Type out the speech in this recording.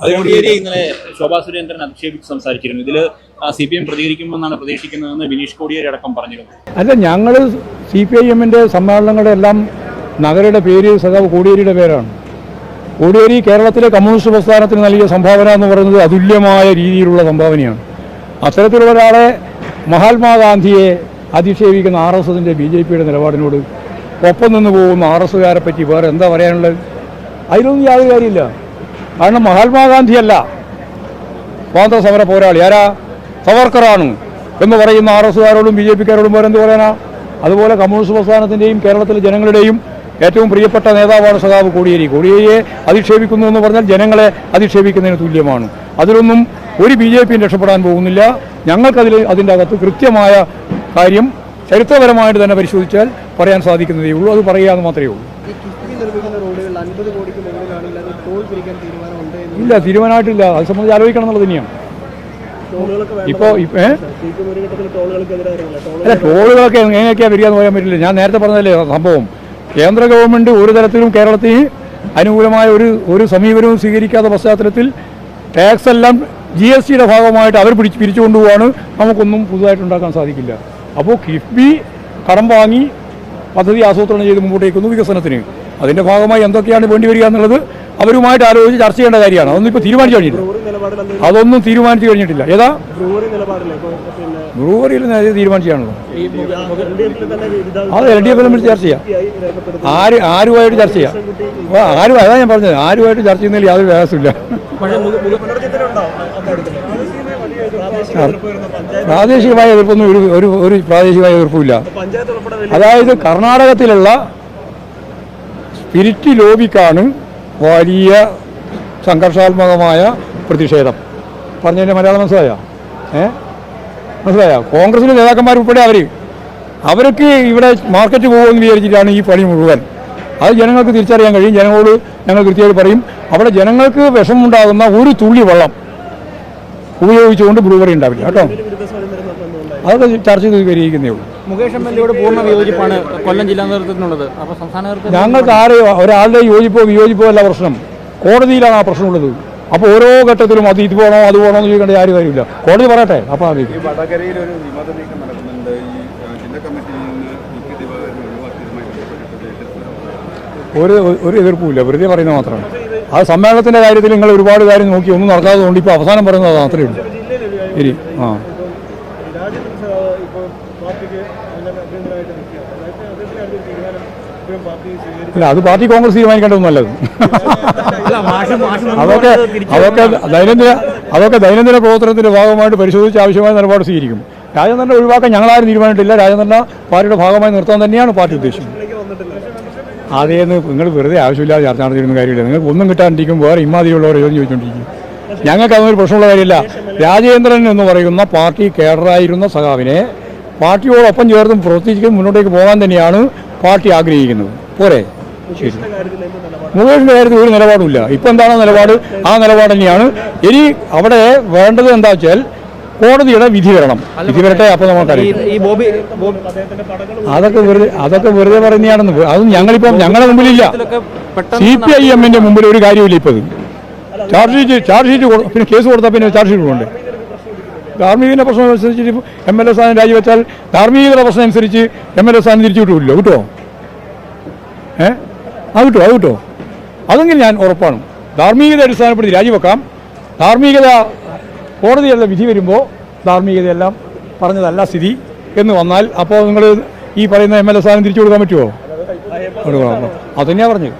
കോടിയേരി ഇന്നലെ ശോഭാ സുരേന്ദ്രൻ അധിക്ഷേപിച്ച് സംസാരിച്ചിരുന്നു. ഇതിൽ സി പി എം പ്രതികരിക്കുമെന്നാണ് പ്രതീക്ഷിക്കുന്നതെന്ന് ബിനീഷ് കോടിയേരി അടക്കം പറഞ്ഞിരുന്നു. അല്ല ഞങ്ങൾ സി പി ഐ എമ്മിന്റെ സമ്മേളനങ്ങളുടെ എല്ലാം നഗരയുടെ പേര് സദാവ് കോടിയേരിയുടെ പേരാണ്. കോടിയേരി കേരളത്തിലെ കമ്മ്യൂണിസ്റ്റ് പ്രസ്ഥാനത്തിന് നൽകിയ സംഭാവന എന്ന് പറയുന്നത് അതുല്യമായ രീതിയിലുള്ള സംഭാവനയാണ്. അത്തരത്തിലുള്ള ഒരാളെ മഹാത്മാഗാന്ധിയെ അധിക്ഷേപിക്കുന്ന ആർ എസ് എസിന്റെ ബി ജെ പിയുടെ നിലപാടിനോട് ഒപ്പം നിന്ന് പോകുന്ന ആർ എസ്സുകാരെ പറ്റി വേറെ എന്താ പറയാനുള്ളത്? അതിലൊന്നും യാതൊരു കാര്യമില്ല കാരണം മഹാത്മാഗാന്ധിയല്ല. സ്വാതന്ത്ര്യ സമര പോരാളി. ആരാ? സവർക്കറാണ് എന്ന് പറയുന്ന ആർ എസ്സുകാരോടും ബി ജെ പിക്കാരോടും പോരെന്ത് പറയാനാ? അതുപോലെ കമ്മ്യൂണിസ്റ്റ് പ്രസ്ഥാനത്തിന്റെയും കേരളത്തിലെ ജനങ്ങളുടെയും ഏറ്റവും പ്രിയപ്പെട്ട നേതാവാണ് സഖാവ് കോടിയേരി. കോടിയേരിയെ അധിക്ഷേപിക്കുന്നു എന്ന് പറഞ്ഞാൽ ജനങ്ങളെ അധിക്ഷേപിക്കുന്നതിന് തുല്യമാണ്. അതിലൊന്നും ഒരു ബി ജെ പിയും രക്ഷപ്പെടാൻ പോകുന്നില്ല. ഞങ്ങൾക്കതിൽ അതിന്റെ അകത്ത് കൃത്യമായ കാര്യം ചരിത്രപരമായിട്ട് തന്നെ പരിശോധിച്ചാൽ പറയാൻ സാധിക്കുന്നതേ ഉള്ളൂ. അത് പറയുക എന്ന് മാത്രമേ ഉള്ളൂ. ഇല്ല തീരുമാനമായിട്ടില്ല. അത് സംബന്ധിച്ച് ആലോചിക്കണം എന്നുള്ളത് തന്നെയാണ് ഇപ്പോ ഇപ്പോൾ അല്ല ടോളുകളൊക്കെ എങ്ങനെയൊക്കെയാ വരിക എന്ന് പറയാൻ പറ്റില്ല. ഞാൻ നേരത്തെ പറഞ്ഞതല്ലേ സംഭവം. കേന്ദ്ര ഗവൺമെന്റ് ഒരു തരത്തിലും കേരളത്തിന് അനുകൂലമായ ഒരു ഒരു സമീപനവും സ്വീകരിക്കാത്ത പശ്ചാത്തലത്തിൽ ടാക്സ് എല്ലാം ജി എസ് ടിയുടെ ഭാഗമായിട്ട് അവർ പിടിച്ച് പിരിച്ചു കൊണ്ടുപോവാണ്. നമുക്കൊന്നും പുതുതായിട്ട് ഉണ്ടാക്കാൻ സാധിക്കില്ല. അപ്പോൾ കിഫ്ബി കടം വാങ്ങി പദ്ധതി ആസൂത്രണം ചെയ്ത് മുമ്പോട്ടേക്കുന്നു വികസനത്തിന്. അതിന്റെ ഭാഗമായി എന്തൊക്കെയാണ് വേണ്ടി വരിക എന്നുള്ളത് അവരുമായിട്ട് ആലോചിച്ച് ചർച്ച ചെയ്യേണ്ട കാര്യമാണ്. അതൊന്നും ഇപ്പോൾ തീരുമാനിച്ചു എന്തെങ്കിലും അതൊന്നും തീരുമാനിച്ചു കഴിഞ്ഞിട്ടില്ല. ഏതാ? ബ്രൂവറിയിൽ നേരെ തീരുമാനിച്ചാണല്ലോ? അത് എൽ ഡി എഫിലും വിളിച്ച് ചർച്ച ചെയ്യാം. ആര് ആരുമായിട്ട് ചർച്ച ചെയ്യാം? ആരും അതാ ഞാൻ പറഞ്ഞത്. ആരുമായിട്ട് ചർച്ച ചെയ്യുന്നതിൽ യാതൊരു വ്യത്യാസമില്ല പഞ്ചായത്ത് പ്രാദേശികമായ എതിർപ്പൊന്നും ഒരു ഒരു ഒരു പ്രാദേശികമായ എതിർപ്പുമില്ല. ഉൾപ്പെടെ അതായത് കർണാടകത്തിലുള്ള സ്പിരിറ്റ് ലോബിക്കാണ് വലിയ സംഘർഷാത്മകമായ പ്രതിഷേധം. പറഞ്ഞതിന്റെ മലയാളം മനസ്സിലായോ? ഏ? മനസ്സിലായോ? കോൺഗ്രസിന്റെ നേതാക്കന്മാർ ഉൾപ്പെടെ അവർ അവർക്ക് ഇവിടെ മാർക്കറ്റ് പോകുമെന്ന് വിചാരിച്ചിട്ടാണ് ഈ പണി മുഴുവൻ. അത് ജനങ്ങൾക്ക് തിരിച്ചറിയാൻ കഴിയും. ജനങ്ങളോട് ഞങ്ങൾ കൃത്യമായിട്ട് പറയും. അവിടെ ജനങ്ങൾക്ക് വിഷമമുണ്ടാകുന്ന ഒരു തുള്ളി വെള്ളം ഉപയോഗിച്ചുകൊണ്ട് ബ്രൂവറി ഉണ്ടാവില്ല. കേട്ടോ? അതൊക്കെ ചർച്ച ചെയ്ത് വിവരിക്കുന്നേ ഉള്ളൂ. മുകേഷ് എം എൽ എയോട് പൂർണ വിയോജിപ്പാണ് കൊല്ലം ജില്ലാ നേതൃത്വത്തിനുള്ളത്. അപ്പോൾ സംസ്ഥാന നേതൃത്വം ഞങ്ങൾക്ക് ആരെയോ ഒരാളുടെ യോജിപ്പോ വിയോജിപ്പോ അല്ല പ്രശ്നം. കോടതിയിലാണ് ആ പ്രശ്നമുള്ളത്. അപ്പോൾ ഓരോ ഘട്ടത്തിലും അത് ഇത് പോകണോ അത് പോകണോ എന്ന് ചോദിക്കേണ്ട ആരും കാര്യമില്ല. കോടതി പറയട്ടെ അപ്പോൾ അത് ഒരു ഒരു എതിർപ്പുമില്ല. വെറുതെ പറയുന്നത് മാത്രമാണ് ആ സമ്മേളനത്തിന്റെ കാര്യത്തിൽ നിങ്ങൾ ഒരുപാട് കാര്യം നോക്കി ഒന്നും നടക്കാത്തതുകൊണ്ട് ഇപ്പോൾ അവസാനം പറയുന്നത് അത് മാത്രമേ ഉള്ളൂ. ശരി ആ. ഇല്ല അത് പാർട്ടി കോൺഗ്രസ് അല്ല മാഷ് മുൻപ് അതൊക്കെ അതൊക്കെ ദൈനംദിന അതൊക്കെ ദൈനംദിന പ്രവർത്തനത്തിന്റെ ഭാഗമായിട്ട് പരിശോധിച്ച് ആവശ്യമായ നിലപാട് സ്വീകരിക്കും. രാജേന്ദ്രനെ ഒഴിവാക്കാൻ ഞങ്ങളാരും തീരുമാനിട്ടില്ല. രാജേന്ദ്രനെ പാർട്ടിയുടെ ഭാഗമായി നിർത്താൻ തന്നെയാണ് പാർട്ടി ഉദ്ദേശിക്കുന്നത് അതേന്ന് നിങ്ങൾ വെറുതെ ആവശ്യമില്ലാതെ ചർച്ച നടത്തിയിരുന്ന കാര്യമില്ല. നിങ്ങൾക്ക് ഒന്നും കിട്ടാണ്ടിരിക്കും വേറെ ഇമാതിരിയുള്ളവരെ ചോദ്യം ചോദിച്ചുകൊണ്ടിരിക്കും. ഞങ്ങൾക്ക് അതൊരു പ്രശ്നമുള്ള കാര്യമില്ല. രാജേന്ദ്രൻ എന്ന് പറയുന്ന പാർട്ടി കേഡറായിരുന്ന സഖാവിനെ പാർട്ടിയോടൊപ്പം ചേർത്ത് പ്രവർത്തിച്ച് മുന്നോട്ടേക്ക് പോകാൻ തന്നെയാണ് പാർട്ടി ആഗ്രഹിക്കുന്നത്. പോരെ. മുകേഷിന്റെ കാര്യത്തിൽ ഒരു നിലപാടുമില്ല. ഇപ്പൊ എന്താണോ നിലപാട്? ആ നിലപാട് തന്നെയാണ്. ഇനി അവിടെ വേണ്ടത് എന്താ വെച്ചാൽ കോടതിയുടെ വിധി വരണം വിധി വരട്ടെ? അപ്പൊ നമുക്കറിയാം ഈ ബോബി ബോബി അതൊക്കെ വെറുതെ അതൊക്കെ വെറുതെ പറയുന്നതാണെന്ന് അതും ഞങ്ങളിപ്പം ഞങ്ങളുടെ മുമ്പിലില്ല. സി പി ഐ എമ്മിന്റെ മുമ്പിൽ ഒരു കാര്യമില്ല ഇപ്പൊ ഇത് ചാർജ് ഷീറ്റ് ചാർജ് ഷീറ്റ് പിന്നെ കേസ് കൊടുത്താൽ പിന്നെ ചാർജ് ഷീറ്റ് കൊടുക്കണ്ടേ? ധാർമ്മികത പ്രശ്നം അനുസരിച്ച് എം എൽ എ സ്ഥാനം രാജിവെച്ചാൽ ധാർമ്മികരുടെ പ്രശ്നം അനുസരിച്ച് എം എൽ എ സ്ഥാനം തിരിച്ചു വിട്ടില്ല കിട്ടോ? ഏ? അത് കിട്ടോ? അത് കിട്ടോ? അതെങ്കിൽ ഞാൻ ഉറപ്പാണ്. ധാർമ്മികത അടിസ്ഥാനപ്പെടുത്തി രാജിവെക്കാം. ധാർമ്മികത കോടതിയുടെ വിധി വരുമ്പോൾ ധാർമ്മികതയെല്ലാം പറഞ്ഞതല്ല സ്ഥിതി എന്ന് വന്നാൽ അപ്പോൾ നിങ്ങൾ ഈ പറയുന്ന എം എൽ എ സ്ഥാനം തിരിച്ചു കൊടുക്കാൻ പറ്റുമോ അത് തന്നെയാണ് പറഞ്ഞത്.